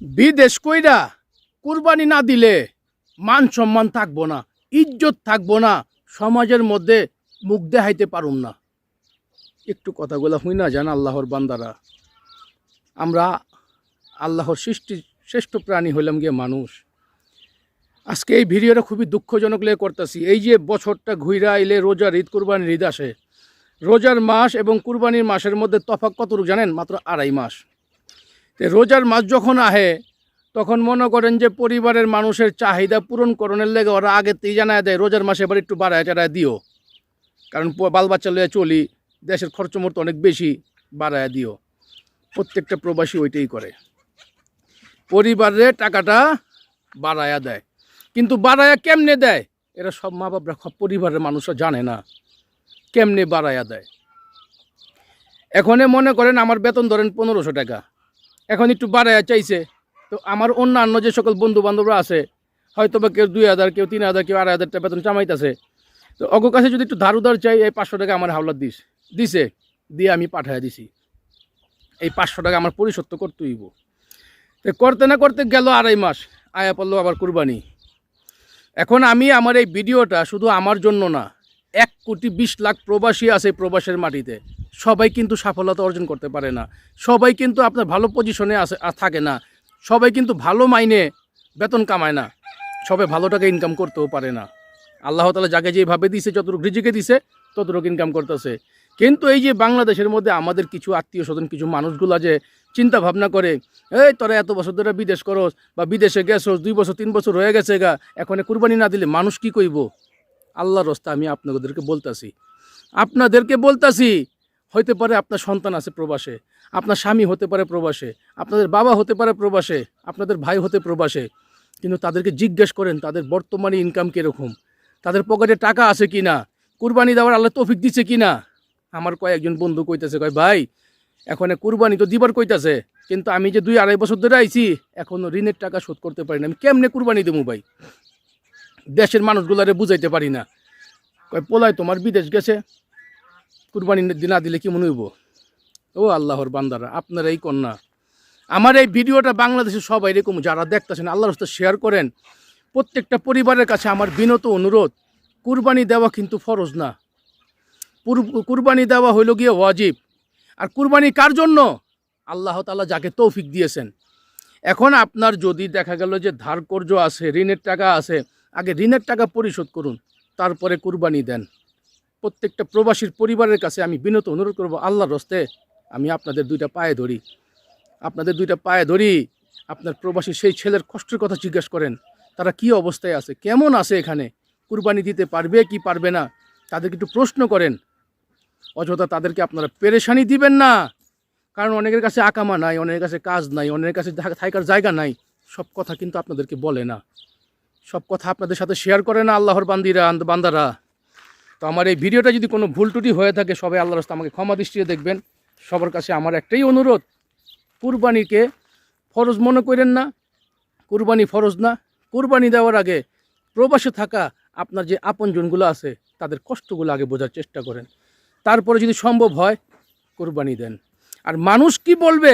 বিদেশ কইরা কুরবানি না দিলে মান সম্মান থাকব না, ইজ্জত থাকব না, সমাজের মধ্যে মুখ দেখাইতে পারুম না। একটু কথাগুলো হই না জান আল্লাহর বান্দারা। আমরা আল্লাহর সৃষ্টি শ্রেষ্ঠ প্রাণী হইলাম গিয়ে মানুষ। আজকে এই ভিডিওটা খুবই দুঃখজনক লেগে করতেছি। এই যে বছরটা ঘুইরা আইলে রোজার ঈদ, কুরবানির ঈদ আসে। রোজার মাস এবং কুরবানির মাসের মধ্যে তফাৎ কতটুকু জানেন? মাত্র আড়াই মাস। তো রোজার মাস যখন আহে, তখন মনে করেন যে পরিবারের মানুষের চাহিদা পূরণ করণের লেগে ওরা আগেতেই জানায় দেয়, রোজার মাসে এবার একটু বাড়ায়, চাড়ায় দিও। কারণ বাল বাচ্চা লয়ে চলি, দেশের খরচ মতো অনেক বেশি, বাড়ায় দিও। প্রত্যেকটা প্রবাসী ওইটাই করে। পরিবারে টাকাটা বাড়ায়া দেয়। কিন্তু বাড়ায়া কেমনে দেয়? এরা সব মা বাপরা সব পরিবারের মানুষরা জানে না। কেমনে বাড়ায়া দেয়? এখনে মনে করেন আমার বেতন ধরেন পনেরোশো টাকা। এখন একটু বাড়ায়া চাইছে। তো আমার অন্যান্য যে সকল বন্ধু বান্ধবরা আছে হয়তো বা কেউ দুই হাজার, কেউ তিন হাজার, কেউ আড়াই হাজার টাকা বেতন চামাইতেছে তো অগ কাছে যদি একটু ধার উধার চাই, এই পাঁচশো টাকা আমার হাওলাত দিস, দিছে, দিয়ে আমি পাঠাইয়া দিছি। এই পাঁচশো টাকা আমার পরিশোধ তো করতে হইব। তো করতে না করতে গেল আড়াই মাস, আয়া পড়ল আবার কুরবানি। এখন আমি আমার এই ভিডিওটা শুধু আমার জন্য না এক কোটি বিশ লাখ প্রবাসী আছে প্রবাসের মাটিতে। সবাই কিন্তু সফলতা অর্জন করতে পারে না। সবাই কিন্তু আপনার ভালো পজিশনে আছে থাকে না। সবাই কিন্তু ভালো মাইনে বেতন কামায় না। সবাই ভালো টাকা ইনকাম করতেও পারে না। আল্লাহ তালা যাকে যেভাবে দিছে, যতটুকু রিজিকে দিছে, ততটুকু ইনকাম করতেছে। কিন্তু এই যে বাংলাদেশের মধ্যে আমাদের কিছু আত্মীয় স্বজন কিছু মানুষগুলা যে চিন্তা ভাবনা করে, এই, তোরা এত বছর ধরে বিদেশ করস বা বিদেশে গেছোস, দুই বছর, তিন বছর রয়ে গেছে গা, এখন কুরবানি না দিলে মানুষ কি কইব? আল্লাহর রস্তা আমি আপনাদেরকে বলতাছি। আপনাদেরকে বলতাছি, হইতে পারে আপনার সন্তান আছে প্রবাসে, আপনার স্বামী হতে পারে প্রবাসে, আপনাদের বাবা হতে পারে প্রবাসে, আপনাদের ভাই হতে প্রবাসে, কিন্তু তাদেরকে জিজ্ঞেস করেন, তাদের বর্তমানে ইনকাম কীরকম, তাদের পকেটে টাকা আছে কি না কুরবানি দেওয়ার আল্লাহ তৌফিক দিচ্ছে কি না আমার কয়েকজন বন্ধু কইতেছে, কয়, ভাই, এখন কুরবানি তো দিবার কইতাছে, কিন্তু আমি যে দুই আড়াই বছর ধরে আইছি, এখনও ঋণের টাকা শোধ করতে পারি না, আমি কেমনে কুরবানি দেবো ভাই? দেশের মানুষগুলারে বুঝাইতে পারি না। কয়, পোলায় তোমার বিদেশ গেছে, কুরবানি না দিলে কি মনে হইব? ও আল্লাহর বান্দারা আপনারা এই কন্যা আমার এই ভিডিওটা বাংলাদেশের সবাই এরকম, যারা দেখতেছেন, আল্লাহর রাস্তা শেয়ার করেন, প্রত্যেকটা পরিবারের কাছে আমার বিনত অনুরোধ, কুরবানি দেওয়া কিন্তু ফরজ না। কুরবানি দেওয়া হইল গিয়ে ওয়াজিব। আর কুরবানি কার জন্য? আল্লাহ তাআলা যাকে তৌফিক দিয়েছেন। এখন আপনার যদি দেখা গেল যে ধার কর্য আছে, ঋণের টাকা আছে আগে ঋণের টাকা পরিশোধ করুন, তারপরে কুরবানি দেন। প্রত্যেকটা প্রবাসীর পরিবারের কাছে আমি বিনত অনুরোধ করব, আল্লাহর রস্তে আমি আপনাদের দুইটা পায়ে ধরি। আপনাদের দুইটা পায়ে ধরি, আপনার প্রবাসী সেই ছেলের কষ্টের কথা জিজ্ঞেস করেন, তারা কি অবস্থায় আছে, কেমন আছে এখানে? কুরবানি দিতে পারবে কি পারবে না? তাদেরকে একটু প্রশ্ন করেন। অযথা তাদেরকে আপনারা পেরেশানি দিবেন না। কারণ অনেকের কাছে আকামা নাই, অনেকের কাছে কাজ নাই, অনেকের কাছে থাকা- থাকার জায়গা নাই, সব কথা কিন্তু আপনাদেরকে বলে না। সব কথা আপনাদের সাথে শেয়ার করে না আল্লাহর বান্দিরা বান্দারা। তো আমার এই ভিডিওটা যদি কোনো ভুল ত্রুটি হয়ে থাকে, সবাই আল্লাহর রাস্তা আমাকে ক্ষমা দৃষ্টিতে দেখবেন। সবার কাছে আমার একটাই অনুরোধ, কুরবানিকে ফরজ মনে করেন না, কুরবানি ফরজ না। কুরবানি দেওয়ার আগে প্রবাসে থাকা আপনার যে আপনজনগুলো আছে, তাদের কষ্টগুলো আগে বোঝার চেষ্টা করেন। তারপরে যদি সম্ভব হয়, কোরবানি দেন। আর মানুষ কি বলবে?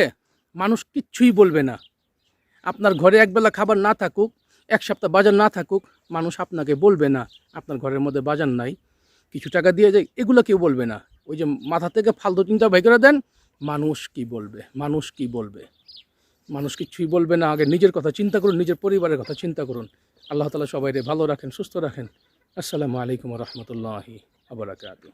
মানুষ কিচ্ছুই বলবে না। আপনার ঘরে একবেলা খাবার না থাকুক এক সপ্তাহ বাজার না থাকুক, মানুষ আপনাকে বলবে না, আপনার ঘরের মধ্যে বাজার নাই, কিছু টাকা দিয়ে যায়, এগুলো কেউ বলবে না। ওই যে মাথা থেকে ফালতু চিন্তা ভাই করে দেন, মানুষ কি বলবে, মানুষ কি বলবে? মানুষ কিছুই বলবে না, আগে নিজের কথা চিন্তা করুন, নিজের পরিবারের কথা চিন্তা করুন। আল্লাহ তালা সবাইরে ভালো রাখেন, সুস্থ রাখেন। আসসালামু আলাইকুম রহমতুল্লাহি আবরাকাত